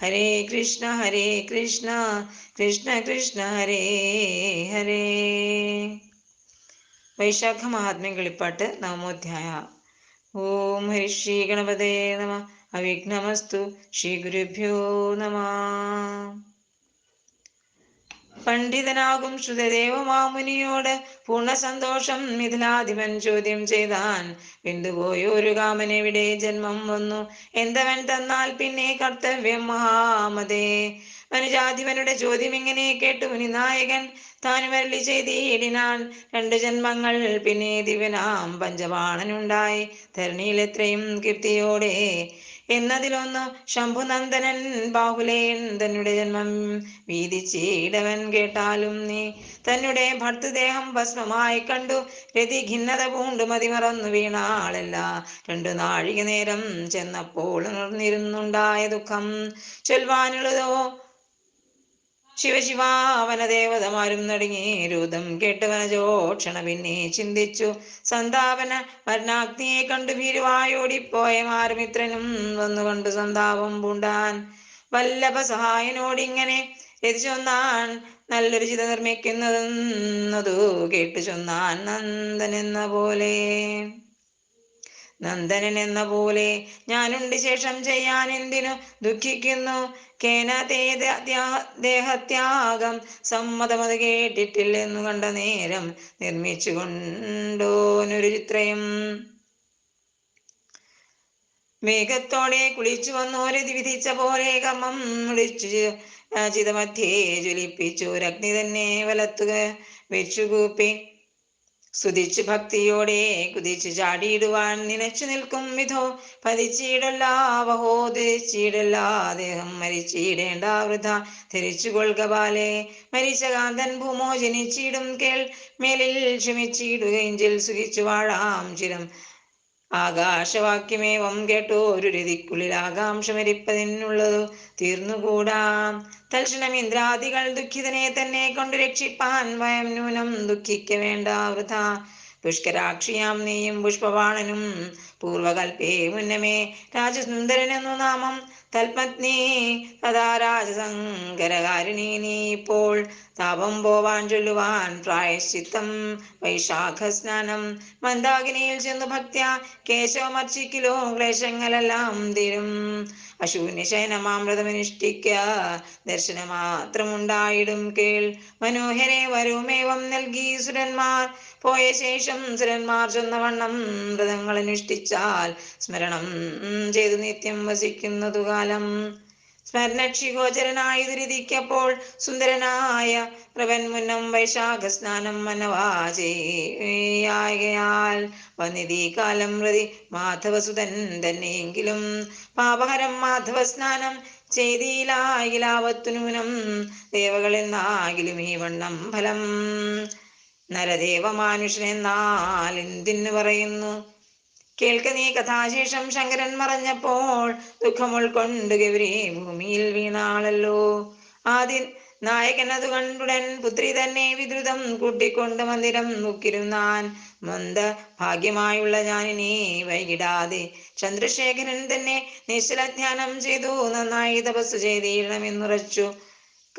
ഹരേ ഹരേ കൃഷ്ണ ഹരേ കൃഷ്ണ കൃഷ്ണ കൃഷ്ണ ഹരേ ഹരേ വൈശാഖ മഹാത്മ്യം കിളിപ്പാട്ട് നവമോധ്യായ ഓം ഹരി ശ്രീ ഗണപതേ നമ അവിഘ്നമസ്തു ശ്രീ ഗുരുഭ്യോ നമ പണ്ഡിതനാകും ശ്രുതദേവമാമുനിയോട് പൂർണ സന്തോഷം മിഥിലാധിപൻ ചോദ്യം ചെയ്താൻ. പിന്തുപോയി ഒരു കാമനെവിടെ ജന്മം വന്നു. എന്തവൻ തന്നാൽ പിന്നെ കർത്തവ്യം മഹാമതേ. മനുജാധിപനുടെ ചോദ്യം ഇങ്ങനെ കേട്ടു. മുനിനായകൻ താനുമരളി ചെയ്തിടിനാൻ. രണ്ടു ജന്മങ്ങൾ പിന്നെ ദിവനാം പഞ്ചവാണനുണ്ടായി. ധരണിയിൽ എത്രയും കീർത്തിയോടെ എന്നതിലൊന്നു ശംഭുനന്ദനൻ ബാഹുലേൻ തന്നെ ജന്മം വീതിച്ചിടവൻ കേട്ടാലും നീ. തന്നെ ഭർത്തൃദേഹം ഭസ്മമായി കണ്ടു. രതി ഖിന്നത പൂണ്ടു മതിമറന്നു വീണാളല്ല രണ്ടു നാഴിക നേരം ചെന്നപ്പോൾ ഉണർന്നിരുന്നുണ്ടായ ദുഃഖം. ചൊൽവാനുള്ളതോ ശിവശിവാവന ദേവതമാരും നടുങ്ങി രൂതം കേട്ട് വനജോക്ഷണ പിന്നെ ചിന്തിച്ചു. സന്താപന മരണാഗ്നിയെ കണ്ടു ഭീരുവായോടിപ്പോയ മാരുമിത്രനും വന്നു കണ്ടു സന്താപം പൂണ്ടാൻ. വല്ലഭ സഹായനോടിങ്ങനെ രതി ചൊന്നാൻ നല്ലൊരു ചിത നിർമ്മിക്കുന്നതെന്നതു കേട്ടു ചൊന്നാൻ നന്ദനെന്ന പോലെ. നന്ദനൻ എന്ന പോലെ ഞാനുണ്ട് ശേഷം ചെയ്യാൻ എന്തിനു ദുഃഖിക്കുന്നു? കേന ദേഹത്യാഗം സമ്മതമത് കേട്ടിട്ടില്ലെന്നു കണ്ട നേരം നിർമ്മിച്ചു കൊണ്ടോനൊരു ചിത്രയും. മേഘത്തോടെ കുളിച്ചു വന്നോരെ വിധിച്ച പോലെ കമം വിളിച്ചു ചിതമധ്യേ ജ്വലിപ്പിച്ചു. രഗ്നി തന്നെ വലത്തുക വെച്ചുകൂപ്പി. സ്തുതിച്ചു ഭക്തിയോടെ കുതിച്ചു ചാടിയിടുവാൻ നിനച്ചു നിൽക്കും വിധോ. പതിച്ചിടല്ല ദേഹം മരിച്ചിടേണ്ട വൃഥ. ധരിച്ചു കൊൽക ബാലെ മരിച്ച കാന്തൻ ഭൂമോ ജനിച്ചിടും കേൾ. മേലിൽ ക്ഷമിച്ചിടുകയെങ്കിൽ സുഖിച്ചു വാഴാം ചിരം. ആകാശവാക്യമേവം കേട്ടോ. ഒരു രതിക്കുള്ളിൽ ആകാംക്ഷ മരിപ്പതിനുള്ളത് തീർന്നുകൂടാം. തൽക്ഷണം ഇന്ദ്രാദികൾ ദുഃഖിതനെ തന്നെ കൊണ്ട് രക്ഷിപ്പാൻ വയം ന്യൂനം ദുഃഖിക്ക വേണ്ട വൃഥ. പുഷ്കരാക്ഷിയാം നീയും പുഷ്പവാണനും. പൂർവകൽപേ മുന്നമേ രാജസുന്ദരൻ എന്നു നാമം തൽപത്നി തഥാ രാജസങ്കരകാരിണി നീ ഇപ്പോൾ. താപം പോവാൻ ചൊല്ലുവാൻ പ്രായശ്ചിത്തം വൈശാഖ സ്നാനം മന്ദാകിനിയിൽ ചെന്നു ഭക്ത്യ കേശവമർച്ചിക്കിലോ ക്ലേശങ്ങളെല്ലാം തീരും. അശൂന്യശയനമാമൃതമനുഷ്ഠിക്ക ദർശന മാത്രമുണ്ടായിടും കേൾ. മനോഹരെ വരുമേവം നൽകി സുരന്മാർ. പോയ ശേഷം സുരന്മാർ ചെന്നവണ്ണം വ്രതങ്ങൾ അനുഷ്ഠിച്ചാൽ സ്മരണം ചെയ്തു നിത്യം വസിക്കുന്നതു കാലം സ്മരണക്ഷിഗോചരനായി ദുരിതിക്കപ്പോൾ സുന്ദരനായ പ്രവൻ മുന്നം വൈശാഖ സ്നാനം മനവാചയാൽ വന്നിതീ കാലം പ്രതി മാധവസുതൻ തന്നെയെങ്കിലും പാപഹരം മാധവ സ്നാനം ചെയ്തിലാകിലാവത്തുനൂനം ദേവകളെന്നാകിലും ഈ വണ്ണം ഫലം. നരദേവ എന്തിനു പറയുന്നു? കേൾക്ക നീ കഥാശേഷം ശങ്കരൻ മറഞ്ഞപ്പോൾ ദുഃഖം ഉൾക്കൊണ്ട് ഗൗരി ഭൂമിയിൽ വീണാളല്ലോ. ആദ്യ നായകൻ അത് കണ്ടുടൻ പുത്രി തന്നെ വിദ്രുതം കൂട്ടിക്കൊണ്ട് മന്ദിരം മുക്കിരുന്നാൻ മന്ദ ഭാഗ്യമായുള്ള ഞാനിനി വൈകിടാതെ ചന്ദ്രശേഖരൻ തന്നെ നിശ്ചലധ്യാനം ചെയ്തു. നന്നായി തപസ് ചെയ്തിടണമെന്നുറച്ചു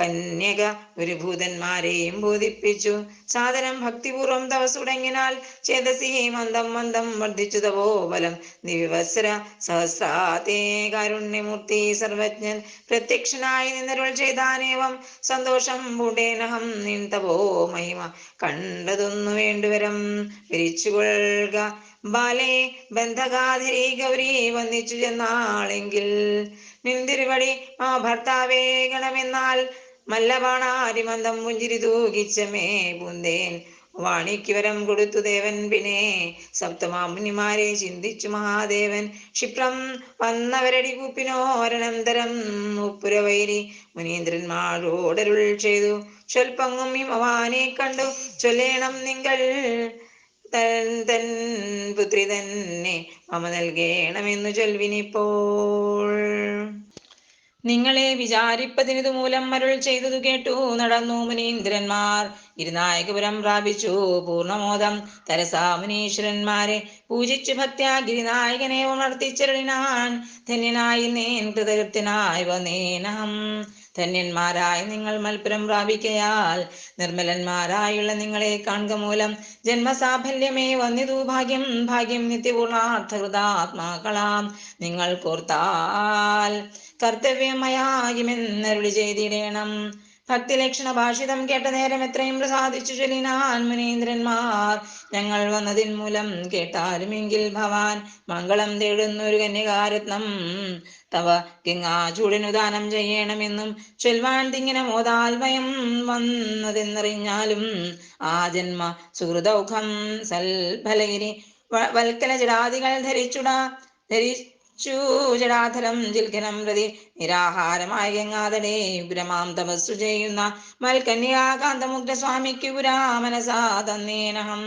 കന്യക ഒരു ഭൂതന്മാരെയും ബോധിപ്പിച്ചു. സാധനം ഭക്തിപൂർവം തപസ്സുടങ്ങിനാൽ ചേതസി മന്ദം മന്ദം വർദ്ധിച്ചു തപോ ബലം. ദിവത്സര സഹസ്രാതേ കാരുണ്യമൂർത്തി സർവജ്ഞൻ പ്രത്യക്ഷനായി നിന്നരുൾ ചെയ്താനേവം. സന്തോഷം ബുടേനഹം നിൻ തപോ മഹിമ കണ്ടതൊന്നു വേണ്ടുവരം. വിരിച്ചുകൊള്ളുക. ബാലേ ബന്ധകാധരി ഗൗരി വന്നിച്ചു ചെന്നാളെങ്കിൽ. നിന്തിരുവടി ആ ഭർത്താവേ ഗണമെന്നാൽ മല്ലബാണാരിമന്ദം പുഞ്ചിരി തൂകിച്ചമേ പൂന്തേൻ വാണിക്ക് വരം കൊടുത്തു ദേവൻ പിന്നെ സപ്തമാമുനിമാരെ ചിന്തിച്ചു മഹാദേവൻ. ക്ഷിപ്രം വന്നവരടി കൂപ്പിനോരനന്തരം ഉപ്പുരവൈരി മുനീന്ദ്രന്മാരോടരുൾ ചെയ്തു. ചൊൽപ്പങ്ങും ഹിമവാനെ കണ്ടു. ചൊല്ലേണം നിങ്ങൾ തൻ തൻ പുത്രി തന്നെ മമ നൽകേണമെന്നു ചൊൽവിനിപ്പോൾ. നിങ്ങളെ വിചാരിപ്പതിനിതു മൂലം മരുൾ ചെയ്തതു കേട്ടു. നടന്നു മുനീന്ദ്രന്മാർ. ഗിരിനായകപുരം പ്രാപിച്ചു. പൂർണമോദം തരസാ മുനീശ്വരന്മാരെ പൂജിച്ചു ഭക്ത്യാ ഗിരിനായകനെ ഉണർത്തിച്ചരുളിനാൻ ധന്യനായി നേൻ കൃതകൃത്യനായി വന്നേനം. ധന്യന്മാരായി നിങ്ങൾ മൽപുരം പ്രാപിക്കയാൽ നിർമ്മലന്മാരായുള്ള നിങ്ങളെ കാണുക മൂലം ജന്മസാഫല്യമേ വന്നിതു. ഭാഗ്യം ഭാഗ്യം നിത്യപൂർണാർത്ഥകൃതാത്മാക്കളാം. നിങ്ങൾ കോർത്താൽ കർത്തവ്യമയാകുമെന്നരുളി ചെയ്തിടേണം. ഭക്തിലക്ഷണ ഭാഷിതം കേട്ട നേരം എത്രയും പ്രസാദിച്ചു ചൊല്ലിനാൻ മുനീന്ദ്രന്മാർ ഞങ്ങൾ വന്നതിൻ മൂലം കേട്ടാലുമെങ്കിൽ ഭവാൻ മംഗളം തേടുന്നൊരു കന്യകാരത്നം തവ ഗംഗാചൂടനു ദാനം ചെയ്യണമെന്നും ചൊൽവാൻ തിങ്ങനെ മോതാൽമയം വന്നതെന്നറിഞ്ഞാലും ആ ജന്മ സുഹൃദൗഖം സൽഫലഗിരി വൽക്കല ജടാദികൾ ധരിച്ചുടാ ധരിച്ചു ജടാധരം ജിൽഖനം പ്രതി. നിരാഹാരമായ ഗംഗാതടേ ഉഗ്രമാം തപസ്സു ചെയ്യുന്ന മൽക്കന്യാകാന്തമുഗ്ര സ്വാമിക്ക് തന്നേനഹം.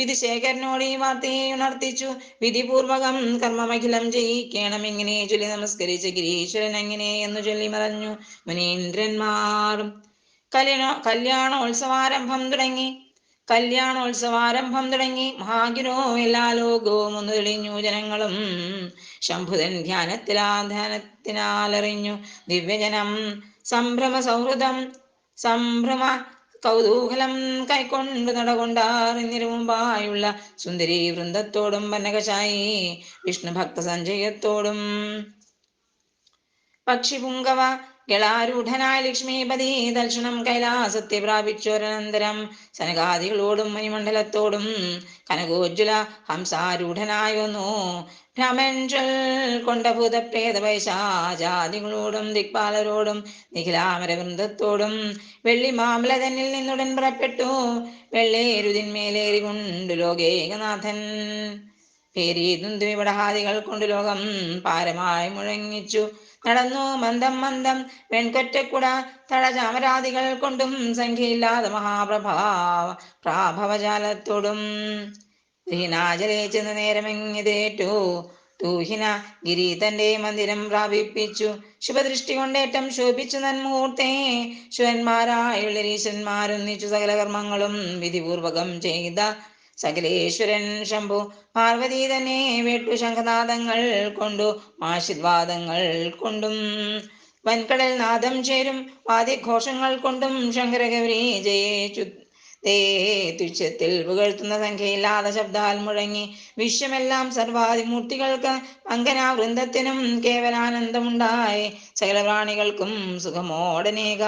വിധിശേഖരനോട് ഈ വാർത്തയെ ഉണർത്തിച്ചു. വിധിപൂർവകം കർമ്മമഖിലം ചെയ്യിക്കണം എങ്ങനെ ചൊല്ലി നമസ്കരിച്ച് ഗിരീശ്വരൻ എങ്ങനെ എന്ന് ചൊല്ലി മറഞ്ഞു. മുനീന്ദ്രന്മാറും കല്യാണ കല്യാണോത്സവാരംഭം തുടങ്ങി. കല്യാണോത്സവാരംഭം തുടങ്ങി. മഹാഗിരോ എല്ലാ ലോകവും ഒന്ന് തെളിഞ്ഞു. ജനങ്ങളും ശംഭുതൻ ധ്യാനത്തിലാ ധ്യാനത്തിനാലറിഞ്ഞു. ദിവ്യജനം സംഭ്രമ സൗഹൃദം സംഭ്രമ കൗതൂഹലം കൈക്കൊണ്ടു നടകൊണ്ടാറിഞ്ഞിരുമുമ്പായുള്ള സുന്ദരി വൃന്ദത്തോടും വനകശായി വിഷ്ണു ഭക്ത സഞ്ജയത്തോടും പക്ഷിപുങ്കവ ഗളാരൂഢനായ ലക്ഷ്മീപതി ദർശനം കൈലാസത്തെ പ്രാപിച്ചോരനന്തരം സനകാദികളോടും മണിമണ്ഡലത്തോടും കനകോജ്വല ഹംസാരൂഢനായി വന്നു ഭ്രമഞ്ചൽ കൊണ്ട ഭൂതപ്രേത പൈശാചാദികളോടും ദിക്പാലരോടും നിഖിലാമരവൃന്ദത്തോടും വെള്ളി മാമല നിന്നുടൻ പുറപ്പെട്ടു. വെള്ളേരുതിന്മേലേറി കൊണ്ടു ലോകേകനാഥൻ. പേരീതുന്തുവിടഹാദികൾ കൊണ്ട് ലോകം പാരമായി മുഴങ്ങിച്ചു. നടന്നു മന്ദം മന്ദം വെൺകൊറ്റക്കുട തടചാമരാദികൾ കൊണ്ടും സംഖ്യയില്ലാതെ മഹാപ്രഭാവ പ്രാഭവജാലത്തോടും. ദീനാചലേ ചെന്ന് നേരമെങ്ങിതേറ്റു. തൂഹിന ഗിരി തന്റെ മന്ദിരം പ്രാപിപ്പിച്ചു. ശുഭദൃഷ്ടി കൊണ്ടേറ്റം ശോഭിച്ചു നന്മൂർത്തേ. ശിവന്മാരായുള്ളരീശന്മാരൊന്നിച്ചു സകല കർമ്മങ്ങളും വിധിപൂർവകം ചെയ്ത സകലേശ്വരൻ ശംഭു. പാർവതി തന്നെ വേട്ടു ശംഖനാദങ്ങൾ കൊണ്ടു ആശീർവാദങ്ങൾ കൊണ്ടും. വൻകടൽ നാദം ചേരും വാദ്യഘോഷങ്ങൾ കൊണ്ടും ശങ്കരഗൗരി ജയിച്ചു തേ പുകഴ്ത്തുന്ന സംഖ്യയില്ലാതെ ശബ്ദാൽ മുഴങ്ങി. വിശ്വമെല്ലാം സർവാതിമൂർത്തികൾക്ക് അങ്കനാ വൃന്ദത്തിനും കേവലാനന്ദമുണ്ടായി. സകല പ്രാണികൾക്കും സുഖമോടനേക.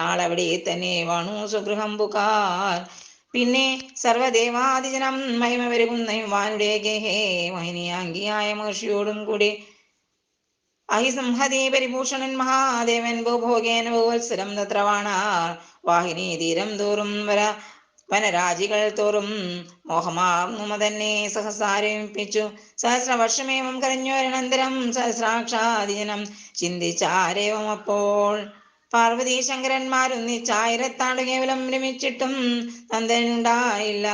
നാളവിടെ തന്നെ വണു സുഗൃഹം പുകാർ. പിന്നെ സർവദേവാദിജനം മഹിമ വരുകുന്ന യുവാനുടെ ഗേഹേ മഹിനിയാങ്കിയായ മഹർഷിയോടും കൂടി. അഹിസംഹതി പരിഭൂഷണൻ മഹാദേവൻ ഭൂഭോഗേന ഭൂവത്സരം തത്രവാണ. വാഹിനി തീരം തോറും വര വനരാജികൾ തോറും മോഹമാർന്നുമ തന്നെ സഹസാരമിപ്പിച്ചു. സഹസ്രവർഷമേവം കരഞ്ഞോരനന്തരം സഹസ്രാക്ഷാദിജനം ചിന്തിച്ചാരേവം അപ്പോൾ പാർവതി ശങ്കരന്മാരൊന്നിച്ചായിരത്താണ്ട് കേവലം രമിച്ചിട്ടും നന്ദനുണ്ടായില്ല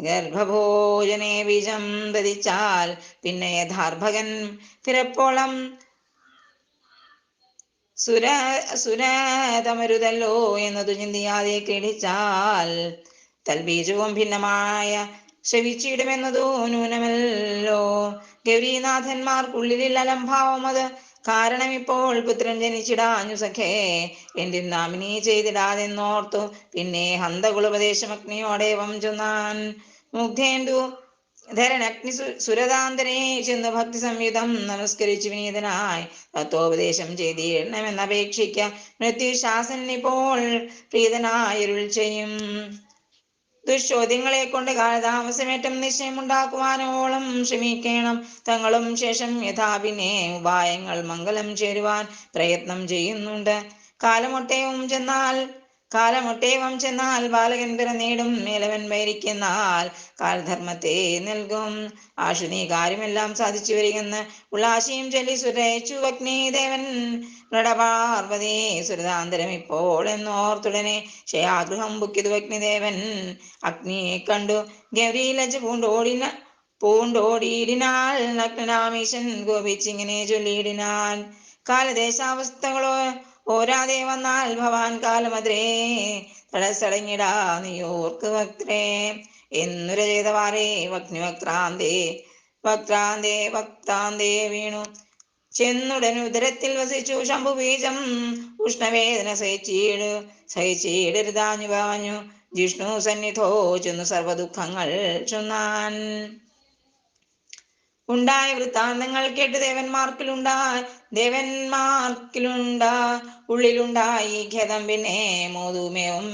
ഗർഭഭോജനെ ബീജം ദതിച്ചാൽ പിന്നെ യഥാർഭകൻ പിറപ്പോളം സുര സുരതമരുതല്ലോ എന്നതു ചിന്തിയാതെ ക്രീഡിച്ചാൽ തൽബീജവും ഭിന്നമായ ശവിച്ചിടുമെന്നതോ ന്യൂനമല്ലോ. ഗൗരീനാഥന്മാർക്കുള്ളിൽ അലംഭാവം അത് കാരണം ഇപ്പോൾ പുത്രൻ ജനിച്ചിടാഞ്ഞു സഖേ എന്റെ നാമിനി ചെയ്തിടാതെന്നോർത്തു പിന്നെ ഹന്തകുളുപദേശമഗ്നിയോടെ വംചുന്നാൻ മുഗ്ധേന്ദു ധരൻ അഗ്നി സുരതാന്തനെ ചെന്ന് ഭക്തി സംയുതം നമസ്കരിച്ചു വിനീതനായി. തത്വോപദേശം ചെയ്തിടണമെന്നപേക്ഷിക്ക. അപേക്ഷിക്ക ശാസനിപ്പോൾ പ്രീതനായരുൾ ചെയ്യും. ദുശ്ചോദ്യങ്ങളെ കൊണ്ട് കാലതാമസമേറ്റം നിശ്ചയമുണ്ടാക്കുവാനോളം ശ്രമിക്കണം തങ്ങളും ശേഷം യഥാപിനെ ഉപായങ്ങൾ മംഗലം ചേരുവാൻ പ്രയത്നം ചെയ്യുന്നുണ്ട്. കാലമൊട്ടയവും ചെന്നാൽ കാലമൊട്ടേവം ചെന്നാൽ ബാലകൻ നേടും മേലവൻ വൈരിക്കുന്നാൽ കാൽധർമ്മത്തെ നൽകും. നീ കാര്യമെല്ലാം സാധിച്ചു വരികെന്ന് ഉള്ളാശിയും ചൊല്ലി സുരയിച്ചു അഗ്നിദേവൻ. പ്രണപാർവതി സുരതാന്തരം ഇപ്പോൾ എന്നോർത്തുടനെ ശയാഗൃഹം ബുക്കിതു അഗ്നിദേവൻ. അഗ്നിയെ കണ്ടു ഗൗരി പൂണ്ടോടിന പൂണ്ടോടിയിടിനാൽ നഗ്നനാമീശൻ ഗോപിച്ചിങ്ങനെ ചൊല്ലിയിടിനാൻ. കാലദേശാവസ്ഥകളോ ഓരാതെ വന്നാൽ ഭവാൻ കാലമതിരേ. തടസ്സടങ്ങിടാ നീയോർക്ക് ഭക്തരേ. എന്നൊരു ചെയ്തവാറേ വക്നിവക്രാന്തേ വക്രാന്തേ വക്താന്തേ വീണു. ചെന്നുടൻ ഉദരത്തിൽ വസിച്ചു ശംഭു ബീജം ഉഷ്ണവേദന സഹിച്ചീട് സഹിച്ചീടരുതാഞ്ഞു പറഞ്ഞു ജിഷ്ണു സന്നിധോ ചെന്നു സർവദുഃഖങ്ങൾ ചൊന്നാൻ. ഉണ്ടായ വൃത്താന്തങ്ങൾ കേട്ട് ദേവന്മാർക്കിലുണ്ടായി. ദേവന്മാർക്കിലുണ്ടാ ഉള്ളിലുണ്ടായി ഖേദം പിന്നെ മോതുമേവും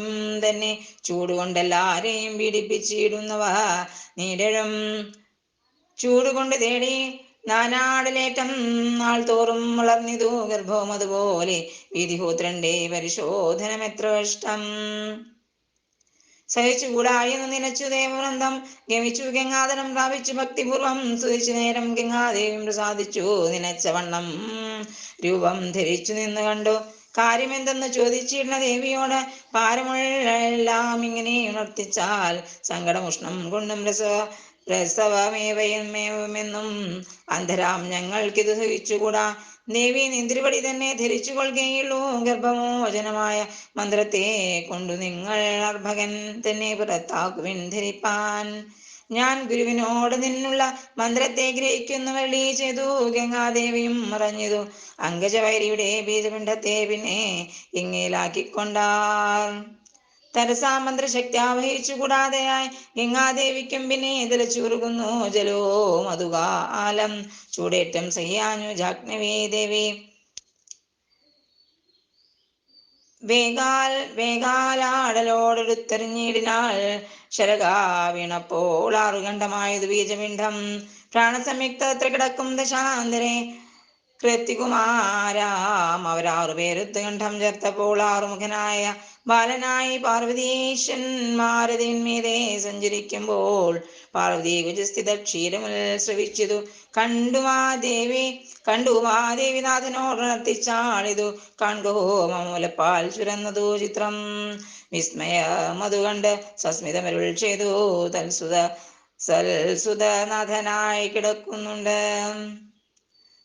തന്നെ. ചൂടുകൊണ്ടെല്ലാരെയും പീഡിപ്പിച്ചിടുന്നവ നീടഴും. ചൂടുകൊണ്ട് തേടി നാനാടലേറ്റം നാൾ തോറും വളർന്നിതു ഗർഭവും അതുപോലെ. വിധിഹോത്രന്റെ പരിശോധനം എത്ര ഇഷ്ടം സഹിച്ചുകൂടായെന്ന് നിലച്ചു ദേവവൃന്ദം. ഗമിച്ചു ഗംഗാധരം പ്രാപിച്ചു ഭക്തിപൂർവം. സ്തുതിച്ചു നേരം ഗംഗാദേവി പ്രസാദിച്ചു നിനച്ച വണ്ണം. രൂപം ധരിച്ചു നിന്ന് കണ്ടു. കാര്യമെന്തെന്ന് ചോദിച്ചിരുന്ന ദേവിയോട് പാരമുള്ളെല്ലാം ഇങ്ങനെ ഉണർത്തിച്ചാൽ സങ്കടമുഷ്ണം കൊണ്ടും രസ. പ്രസവമേവയുമേവുമെന്നും അന്ധരാം ഞങ്ങൾക്കിത് സഹിച്ചുകൂടാ. ദേവി നിന്ദ്രിപടി തന്നെ ധരിച്ചു കൊള്ളുകയുള്ളൂ ഗർഭമോചനമായ മന്ത്രത്തെ കൊണ്ടു നിങ്ങൾ അർഭകൻ തന്നെ പുറത്താക്കുവിൻ ധരിപ്പാൻ. ഞാൻ ഗുരുവിനോട് നിന്നുള്ള മന്ത്രത്തെ ഗ്രഹിക്കുന്നു വഴി ചെയ്തു ഗംഗാദേവിയും മറഞ്ഞതു. അങ്കജവൈരിയുടെ ബീജപിണ്ഡത്തെ പിന്നെ ഇങ്ങയിലാക്കിക്കൊണ്ടാർ തരസാ മന്ത്രശക്തി ആവഹിച്ചു കൂടാതെയായി ഗംഗാദേവിക്കും പിന്നെ ഇതിലച്ചുരുകുന്നു ജലോ മധുകാലം. ചൂടേറ്റം സഹ്യാനു ജാഗ്നവേ ദേവി. വേഗാൽ വേഗാലാടലോടെടുത്തെറിഞ്ഞിടിനാൾ ശരകാ വീണപ്പോൾ ആറുകണ്ഠമായത് പ്രാണസംയുക്തത്ര കിടക്കും ദശാന്തരെ. കൃത്തികുമാരാം അവരാറുപേരത്ത് കണ്ഠം ചേർത്തപ്പോൾ ആറുമുഖനായ ബാലനായി പാർവതീശന്മാരതിന്മീതെ സഞ്ചരിക്കുമ്പോൾ പാർവതി കുജസ്ഥിത ക്ഷീരമുൽ ശ്രവിച്ചതു കണ്ടുമാ ദേവി കണ്ടുമാ ദേവിനാഥനോട് ഉണർത്തിച്ചാളിതു കണ്ടോ മമൂലപ്പാൽ ചുരന്നതു ചിത്രം. വിസ്മയമതു കണ്ട് സസ്മിതമരുൾ ചെയ്തു. തൽസുത സൽസുതനാഥനായി കിടക്കുന്നുണ്ട്.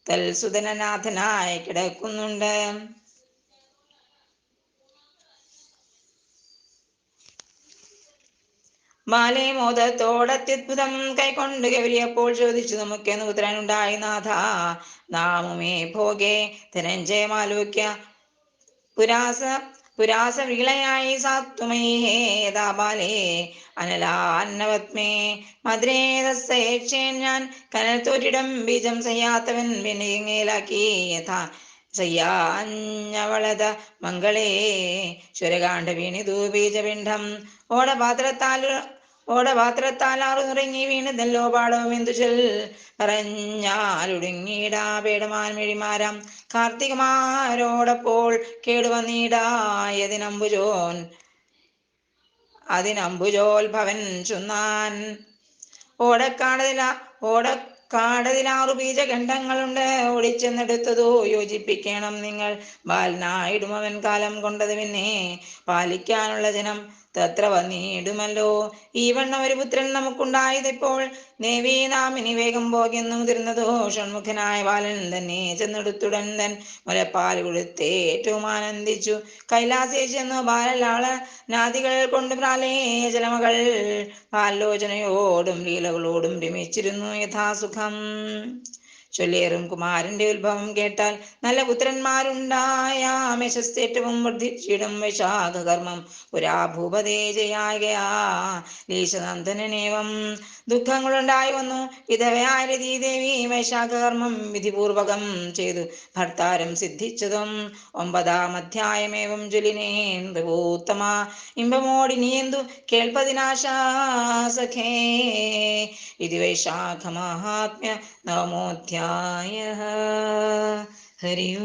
തൽസുതനനാഥനായി കിടക്കുന്നുണ്ട്. മാലയമോദത്തോടത്യത്ഭുതം കൈകൊണ്ട് ഗൗരിയപ്പോൾ ചോദിച്ചു നമുക്ക് നൂതനുണ്ടായി നാഥ? നാമമേ ഭോഗേ ധനഞ്ജയമാലോക്യ പുരാസ പുരാസവിളയായി സാത്വമയേതാപാലേ അനലാന്നവത്മേ മധുരേതേക്ഷേൻ ഞാൻ കനൽത്തോറ്റിടം ബീജം സയ്യാത്തവൻ വിനയങ്ങേലാക്കി യഥാ സയ്യാഞ്ഞവളത മംഗളേ. ശുരകാണ്ഡവീണി ബീജപിണ്ഡം ഓടപാത്രത്താലു ഓടപാത്രത്താൽ നുറങ്ങി വീണതല്ലോ പാടവും എന്തു ചൊൽ. പറഞ്ഞാലുടുങ്ങിയിടാ പേടമാൻ മിഴിമാരാം. കാർത്തികമാരോടപ്പോൾ കേടുവന്നിടായതിനമ്പുജോൻ അതിനമ്പുജോൽ ഭവൻ ചുന്നാൻ. ഓടക്കാടതില ഓടക്കാടതിലാറു ബീജഖണ്ഡങ്ങളുണ്ട്. ഓടിച്ചെന്നെടുത്തതോ യോജിപ്പിക്കണം നിങ്ങൾ. ബാലനായിടുമവൻ കാലം കൊണ്ടത് പിന്നെ പാലിക്കാനുള്ള ജനം. തത്ര വന്നിടുമല്ലോ. ഈ വണ്ണം ഒരു പുത്രൻ നമുക്കുണ്ടായതിപ്പോൾ ദേവി നാം ഇനി വേഗം പോകുന്നു മുതിർന്നതോ ഷൺമുഖനായ ബാലൻ തന്നെ ചെന്നെടുത്തുടൻ തൻ മുലപ്പാൽ കൊടുത്തേറ്റവും ആനന്ദിച്ചു. കൈലാസേ ചെന്നു ബാലലാള നാദികൾ കൊണ്ട് പ്രാലേയ ജലമകൾ ബാലോചനയോടും ലീലകളോടും രമിച്ചിരുന്നു യഥാസുഖം. ചൊല്ലേറും കുമാരന്റെ ഉത്ഭവം കേട്ടാൽ നല്ല പുത്രന്മാരുണ്ടായ മേശസ്തേറ്റവും വർദ്ധിച്ചിടും വൈശാഖകർമ്മം പുരാ ജയാകയാ ലീശനന്ദനേവം ദുഃഖങ്ങളുണ്ടായി വന്നു. വിധവയാരതി ദേവി വൈശാഖകർമ്മം വിധിപൂർവകം ചെയ്തു. ഭർത്താരം സിദ്ധിച്ചതും ഒമ്പതാം അധ്യായമേവം ഇമ്പമോടി ഇമ്പമോടിനിയെന്തു കേൾപ്പതിനാശാസഖേ ഇതി വൈശാഖമാഹാത്മ്യ നവമോധ്യായ. 哎呀，